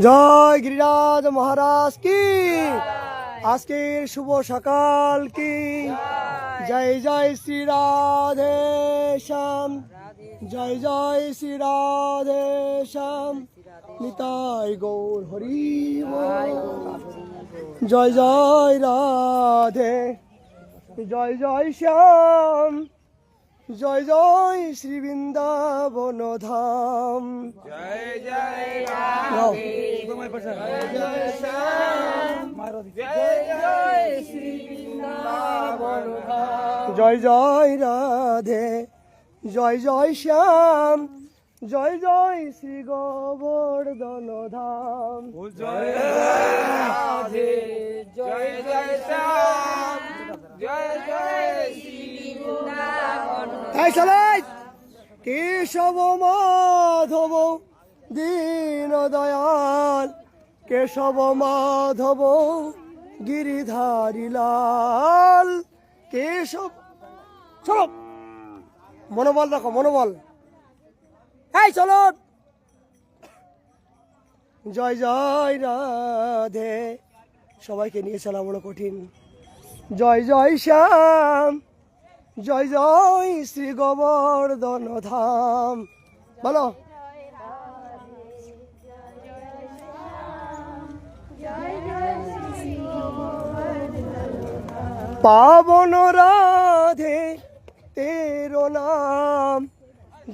জয় গিরিরাজ মহারাজ কি? আজকের শুভ সকাল কি? জয়। জয় শ্রী রাধে শ্যাম। জয় জয় শ্রী রাধে শ্যাম। নিতাই গৌর হরি। জয় জয় রাধে। জয় জয় শ্যাম। জয় জয় শ্রী বৃন্দাবন ধাম। জয় জয় রাধে জয় জয় শ্যাম জয় জয় শ্রী গোবর্ধন ধাম। জয় রাধে জয় জয় শ্যাম জয় জয় সবাই কেশব মাধব দীন দয়াল। কেশব মাধব গিরিধারী লাল। কেশব, চলো। মনোবল রাখো মনোবল। এই, চলো। জয় জয়, রাধে। সবাইকে নিয়ে চলা বড় কঠিন। জয় জয়, শ্যাম। জয় জয়, শ্রী গোবর্ধন ধাম। বলো। পাবন রাধে, তেরো নাম।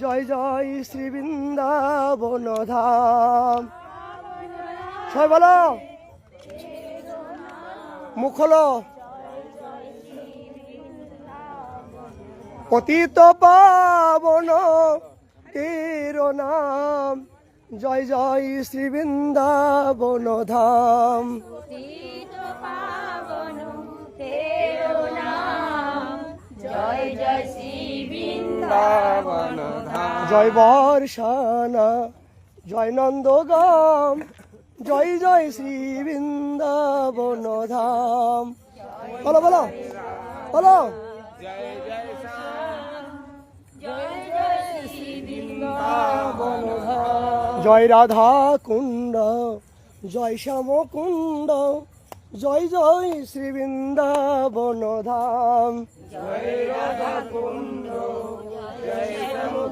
জয় জয় শ্রী বৃন্দাবন ধাম। সবাই বলো। মুখ পতিত পাবন, তের নাম। জয় জয় শ্রী বৃন্দাবন ধাম। জয় বর্ষানা জয় নন্দগাম জয় জয় শ্রী বৃন্দাবন ধাম বলো বলো বলো। জয় জয় শ্যাম জয় জয় শ্রী বৃন্দাবন ধাম জয় রাধা কুণ্ড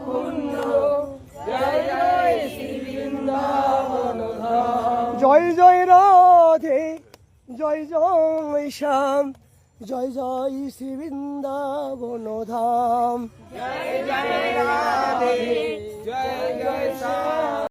জয় জয় জয় শ্রী বৃন্দাবন জয় জয় রাধে জয় জয় শ্যাম জয় জয় শ্রী বৃন্দাবন ধাম জয় জয় রাধে জয় জয় শ্যাম।